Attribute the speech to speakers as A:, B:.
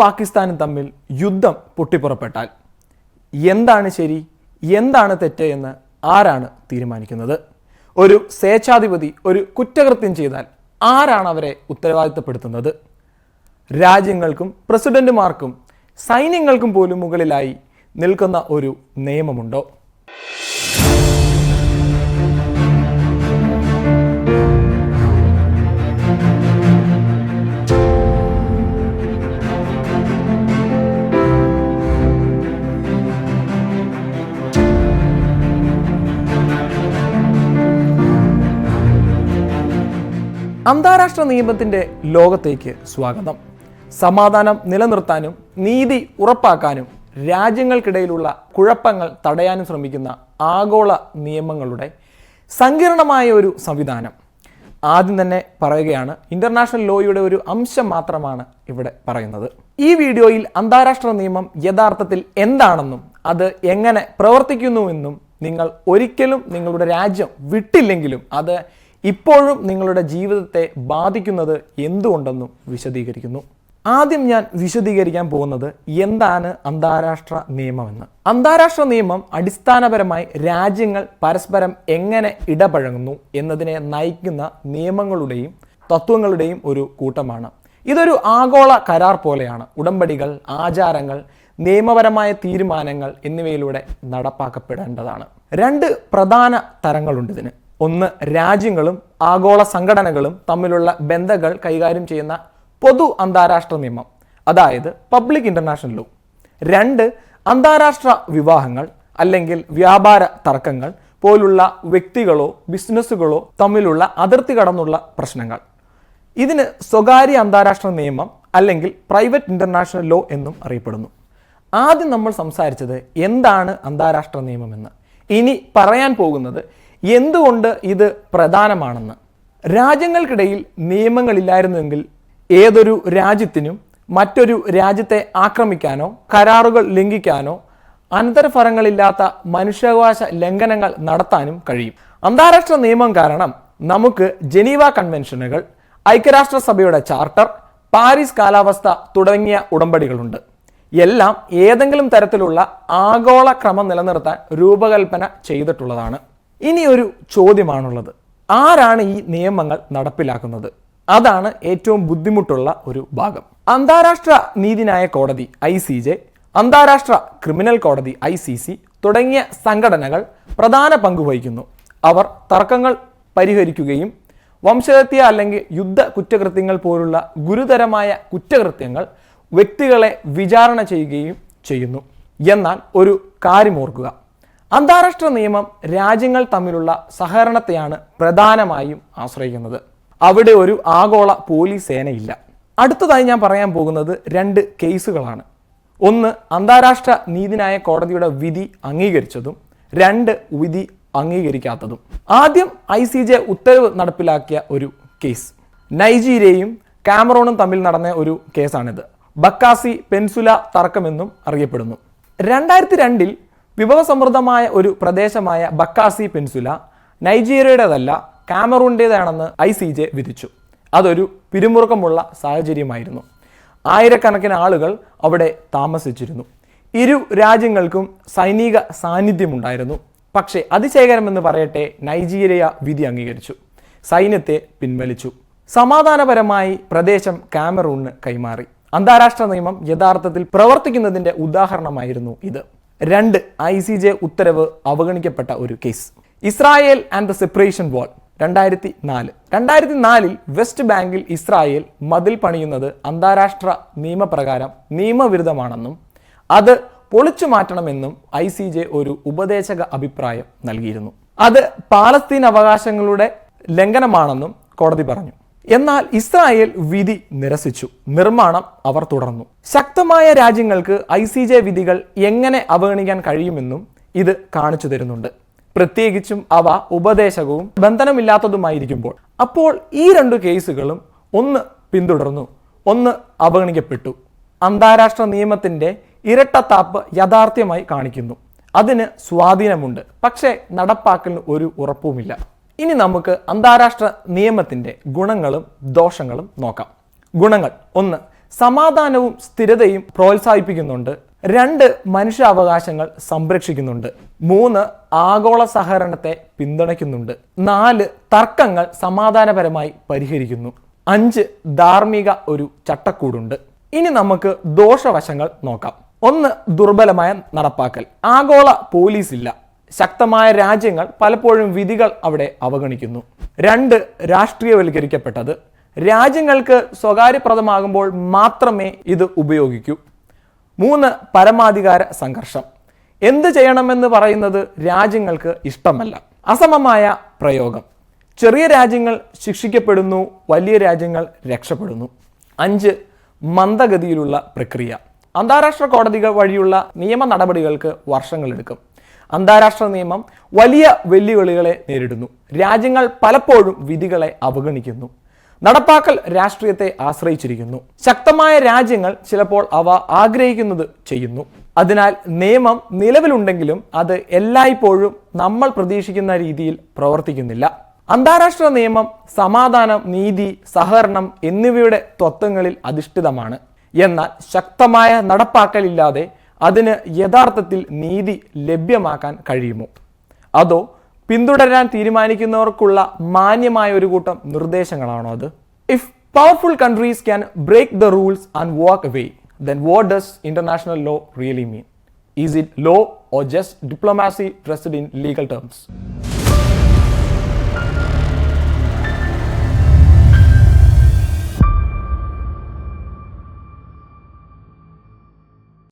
A: പാകിസ്ഥാനും തമ്മിൽ യുദ്ധം പൊട്ടിപ്പുറപ്പെട്ടാൽ എന്താണ് ശരി? എന്താണ് തെറ്റ് എന്ന് ആരാണ് തീരുമാനിക്കുന്നത്? ഒരു സ്വേച്ഛാധിപതി ഒരു കുറ്റകൃത്യം ചെയ്താൽ ആരാണ് അവരെ ഉത്തരവാദിത്തപ്പെടുത്തുന്നത്? രാജ്യങ്ങൾക്കും പ്രസിഡന്റുമാർക്കും സൈന്യങ്ങൾക്കും പോലും മുകളിലായി നിൽക്കുന്ന ഒരു നിയമമുണ്ടോ? അന്താരാഷ്ട്ര നിയമത്തിന്റെ ലോകത്തേക്ക് സ്വാഗതം. സമാധാനം നിലനിർത്താനും നീതി ഉറപ്പാക്കാനും രാജ്യങ്ങൾക്കിടയിലുള്ള കുഴപ്പങ്ങൾ തടയാനും ശ്രമിക്കുന്ന ആഗോള നിയമങ്ങളുടെ സങ്കീർണമായ ഒരു സംവിധാനം. ആദ്യം തന്നെ പറയുകയാണ് ഇന്റർനാഷണൽ ലോയുടെ ഒരു അംശം മാത്രമാണ് ഇവിടെ പറയുന്നത്. ഈ വീഡിയോയിൽ അന്താരാഷ്ട്ര നിയമം യഥാർത്ഥത്തിൽ എന്താണെന്നും അത് എങ്ങനെ പ്രവർത്തിക്കുന്നുവെന്നും നിങ്ങൾ ഒരിക്കലും നിങ്ങളുടെ രാജ്യം വിട്ടില്ലെങ്കിലും അത് ഇപ്പോഴും നിങ്ങളുടെ ജീവിതത്തെ ബാധിക്കുന്നത് എന്തുകൊണ്ടെന്നും വിശദീകരിക്കുന്നു. ആദ്യം ഞാൻ വിശദീകരിക്കാൻ പോകുന്നത് എന്താണ് അന്താരാഷ്ട്ര നിയമമെന്ന്. അന്താരാഷ്ട്ര നിയമം അടിസ്ഥാനപരമായി രാജ്യങ്ങൾ പരസ്പരം എങ്ങനെ ഇടപഴകുന്നു എന്നതിനെ നയിക്കുന്ന നിയമങ്ങളുടെയും തത്വങ്ങളുടെയും ഒരു കൂട്ടമാണ്. ഇതൊരു ആഗോള കരാർ പോലെയാണ്. ഉടമ്പടികൾ ആചാരങ്ങൾ നിയമപരമായ തീരുമാനങ്ങൾ എന്നിവയിലൂടെ നടപ്പാക്കപ്പെടേണ്ടതാണ്. രണ്ട് പ്രധാന തരങ്ങളുണ്ട് ഇതിന്. ഒന്ന് രാജ്യങ്ങളും ആഗോള സംഘടനകളും തമ്മിലുള്ള ബന്ധങ്ങൾ കൈകാര്യം ചെയ്യുന്ന പൊതു അന്താരാഷ്ട്ര നിയമം അതായത് പബ്ലിക് ഇന്റർനാഷണൽ ലോ. രണ്ട് അന്താരാഷ്ട്ര വിവാഹങ്ങൾ അല്ലെങ്കിൽ വ്യാപാര തർക്കങ്ങൾ പോലുള്ള വ്യക്തികളോ ബിസിനസ്സുകളോ തമ്മിലുള്ള അതിർത്തി കടന്നുള്ള പ്രശ്നങ്ങൾ. ഇതിന് സ്വകാര്യ അന്താരാഷ്ട്ര നിയമം അല്ലെങ്കിൽ പ്രൈവറ്റ് ഇന്റർനാഷണൽ ലോ എന്നും അറിയപ്പെടുന്നു. ആദ്യം നമ്മൾ സംസാരിച്ചത് എന്താണ് അന്താരാഷ്ട്ര നിയമമെന്ന്. ഇനി പറയാൻ പോകുന്നത് എന്തുകൊണ്ട് ഇത് പ്രധാനമാണെന്ന്. രാജ്യങ്ങൾക്കിടയിൽ നിയമങ്ങളില്ലായിരുന്നുവെങ്കിൽ ഏതൊരു രാജ്യത്തിനും മറ്റൊരു രാജ്യത്തെ ആക്രമിക്കാനോ കരാറുകൾ ലംഘിക്കാനോ അനന്തരഫലങ്ങളില്ലാത്ത മനുഷ്യാവകാശ ലംഘനങ്ങൾ നടത്താനും കഴിയും. അന്താരാഷ്ട്ര നിയമം കാരണം നമുക്ക് ജനീവ കൺവെൻഷനുകൾ ഐക്യരാഷ്ട്രസഭയുടെ ചാർട്ടർ പാരീസ് കാലാവസ്ഥ തുടങ്ങിയ ഉടമ്പടികളുണ്ട്. എല്ലാം ഏതെങ്കിലും തരത്തിലുള്ള ആഗോള ക്രമം നിലനിർത്താൻ രൂപകൽപ്പന ചെയ്തിട്ടുള്ളതാണ്. ഇനി ഒരു ചോദ്യമാണുള്ളത്. ആരാണ് ഈ നിയമങ്ങൾ നടപ്പിലാക്കുന്നത്? അതാണ് ഏറ്റവും ബുദ്ധിമുട്ടുള്ള ഒരു ഭാഗം. അന്താരാഷ്ട്ര നീതിന്യായ കോടതി ഐ സി ജെ അന്താരാഷ്ട്ര ക്രിമിനൽ കോടതി ഐ സി സി തുടങ്ങിയ സംഘടനകൾ പ്രധാന പങ്ക് വഹിക്കുന്നു. അവർ തർക്കങ്ങൾ പരിഹരിക്കുകയും വംശഹത്യ അല്ലെങ്കിൽ യുദ്ധ കുറ്റകൃത്യങ്ങൾ പോലുള്ള ഗുരുതരമായ കുറ്റകൃത്യങ്ങൾ വ്യക്തികളെ വിചാരണ ചെയ്യുകയും ചെയ്യുന്നു. എന്നാൽ ഒരു കാര്യം ഓർക്കുക. അന്താരാഷ്ട്ര നിയമം രാജ്യങ്ങൾ തമ്മിലുള്ള സഹകരണത്തെയാണ് പ്രധാനമായും ആശ്രയിക്കുന്നത്. അവിടെ ഒരു ആഗോള പോലീസ് സേനയില്ല. അടുത്തതായി ഞാൻ പറയാൻ പോകുന്നത് രണ്ട് കേസുകളാണ്. ഒന്ന് അന്താരാഷ്ട്ര നീതിന്യായ കോടതിയുടെ വിധി അംഗീകരിച്ചതും രണ്ട് വിധി അംഗീകരിക്കാത്തതും. ആദ്യം ഐ സി ജെ ഉത്തരവ് നടപ്പിലാക്കിയ ഒരു കേസ്. നൈജീരിയയും കാമറോണും തമ്മിൽ നടന്ന ഒരു കേസാണിത്. ബക്കാസി പെൻസുല തർക്കമെന്നും അറിയപ്പെടുന്നു. രണ്ടായിരത്തി രണ്ടിൽ വിഭവസമൃദ്ധമായ ഒരു പ്രദേശമായ ബക്കാസി പെൻസുല നൈജീരിയയുടേതല്ല കാമറൂണിന്റേതാണെന്ന് ഐ സി ജെ വിധിച്ചു. അതൊരു പിരിമുറുക്കമുള്ള സാഹചര്യമായിരുന്നു. ആയിരക്കണക്കിന് ആളുകൾ അവിടെ താമസിച്ചിരുന്നു. ഇരു രാജ്യങ്ങൾക്കും സൈനിക സാന്നിധ്യമുണ്ടായിരുന്നു. പക്ഷേ അതിശേഖരമെന്ന് പറയട്ടെ നൈജീരിയ വിധി അംഗീകരിച്ചു. സൈന്യത്തെ പിൻവലിച്ചു. സമാധാനപരമായി പ്രദേശം കാമറൂണിന് കൈമാറി. അന്താരാഷ്ട്ര നിയമം യഥാർത്ഥത്തിൽ പ്രവർത്തിക്കുന്നതിന്റെ ഉദാഹരണമായിരുന്നു ഇത്. രണ്ട് ഐ സി ജെ ഉത്തരവ് അവഗണിക്കപ്പെട്ട ഒരു case Israel and the separation wall രണ്ടായിരത്തി നാല് രണ്ടായിരത്തി നാലിൽ വെസ്റ്റ് ബാങ്കിൽ ഇസ്രായേൽ മതിൽ പണിയുന്നത് അന്താരാഷ്ട്ര നിയമപ്രകാരം നിയമവിരുദ്ധമാണെന്നും അത് പൊളിച്ചു മാറ്റണമെന്നും ഐ സി ജെ ഒരു ഉപദേശക അഭിപ്രായം നൽകിയിരുന്നു. അത് പാലസ്തീൻ അവകാശങ്ങളുടെ ലംഘനമാണെന്നും കോടതി പറഞ്ഞു. എന്നാൽ ഇസ്രായേൽ വിധി നിരസിച്ചു. നിർമ്മാണം അവർ തുടർന്നു. ശക്തമായ രാജ്യങ്ങൾക്ക് ഐ സി ജെ വിധികൾ എങ്ങനെ അവഗണിക്കാൻ കഴിയുമെന്നും ഇത് കാണിച്ചു തരുന്നുണ്ട്. പ്രത്യേകിച്ചും അവ ഉപദേശകവും ബന്ധനമില്ലാത്തതുമായിരിക്കുമ്പോൾ. അപ്പോൾ ഈ രണ്ടു കേസുകളും ഒന്ന് പിന്തുടർന്നു ഒന്ന് അവഗണിക്കപ്പെട്ടു. അന്താരാഷ്ട്ര നിയമത്തിന്റെ ഇരട്ടത്താപ്പ് യാഥാർത്ഥ്യമായി കാണിക്കുന്നു. അതിന് സ്വാധീനമുണ്ട്. പക്ഷേ നടപ്പാക്കലിന് ഒരു ഉറപ്പുമില്ല. ഇനി നമുക്ക് അന്താരാഷ്ട്ര നിയമത്തിന്റെ ഗുണങ്ങളും ദോഷങ്ങളും നോക്കാം. ഗുണങ്ങൾ. ഒന്ന് സമാധാനവും സ്ഥിരതയും പ്രോത്സാഹിപ്പിക്കുന്നുണ്ട്. രണ്ട് മനുഷ്യാവകാശങ്ങൾ സംരക്ഷിക്കുന്നുണ്ട്. മൂന്ന് ആഗോള സഹകരണത്തെ പിന്തുണയ്ക്കുന്നുണ്ട്. നാല് തർക്കങ്ങൾ സമാധാനപരമായി പരിഹരിക്കുന്നു. അഞ്ച് ധാർമ്മിക ഒരു ചട്ടക്കൂടുണ്ട്. ഇനി നമുക്ക് ദോഷവശങ്ങൾ നോക്കാം. ഒന്ന് ദുർബലമായ നടപ്പാക്കൽ. ആഗോള പോലീസ് ഇല്ല ശക്തമായ രാജ്യങ്ങൾ പലപ്പോഴും വിധികൾ അവിടെ അവഗണിക്കുന്നു. രണ്ട് രാഷ്ട്രീയവൽക്കരിക്കപ്പെട്ടത്. രാജ്യങ്ങൾക്ക് സ്വകാര്യപ്രദമാകുമ്പോൾ മാത്രമേ ഇത് ഉപയോഗിക്കൂ. മൂന്ന് പരമാധികാര സംഘർഷം. എന്ത് ചെയ്യണമെന്ന് പറയുന്നത് രാജ്യങ്ങൾക്ക് ഇഷ്ടമല്ല. അസമമായ പ്രയോഗം. ചെറിയ രാജ്യങ്ങൾ ശിക്ഷിക്കപ്പെടുന്നു വലിയ രാജ്യങ്ങൾ രക്ഷപ്പെടുന്നു. അഞ്ച് മന്ദഗതിയിലുള്ള പ്രക്രിയ. അന്താരാഷ്ട്ര കോടതികൾ വഴിയുള്ള നിയമ നടപടികൾക്ക് വർഷങ്ങളെടുക്കും. അന്താരാഷ്ട്ര നിയമം വലിയ വെല്ലുവിളികളെ നേരിടുന്നു. രാജ്യങ്ങൾ പലപ്പോഴും വിധികളെ അവഗണിക്കുന്നു. നടപ്പാക്കൽ രാഷ്ട്രീയത്തെ ആശ്രയിച്ചിരിക്കുന്നു. ശക്തമായ രാജ്യങ്ങൾ ചിലപ്പോൾ അവ ആഗ്രഹിക്കുന്നത് ചെയ്യുന്നു. അതിനാൽ നിയമം നിലവിലുണ്ടെങ്കിലും അത് എല്ലായ്പ്പോഴും നമ്മൾ പ്രതീക്ഷിക്കുന്ന രീതിയിൽ പ്രവർത്തിക്കുന്നില്ല. അന്താരാഷ്ട്ര നിയമം സമാധാനം നീതി സഹകരണം എന്നിവയുടെ തത്വങ്ങളിൽ അധിഷ്ഠിതമാണ്. എന്നാൽ ശക്തമായ നടപ്പാക്കലില്ലാതെ അതിന് യഥാർത്ഥത്തിൽ നീതി ലഭ്യമാക്കാൻ കഴിയുമോ? അതോ പിന്തുടരാൻ തീരുമാനിക്കുന്നവർക്കുള്ള മാന്യമായ ഒരു കൂട്ടം നിർദ്ദേശങ്ങളാണോ അത്? If powerful countries can break the rules and walk away then what does international law really mean is it law or just diplomacy dressed in legal terms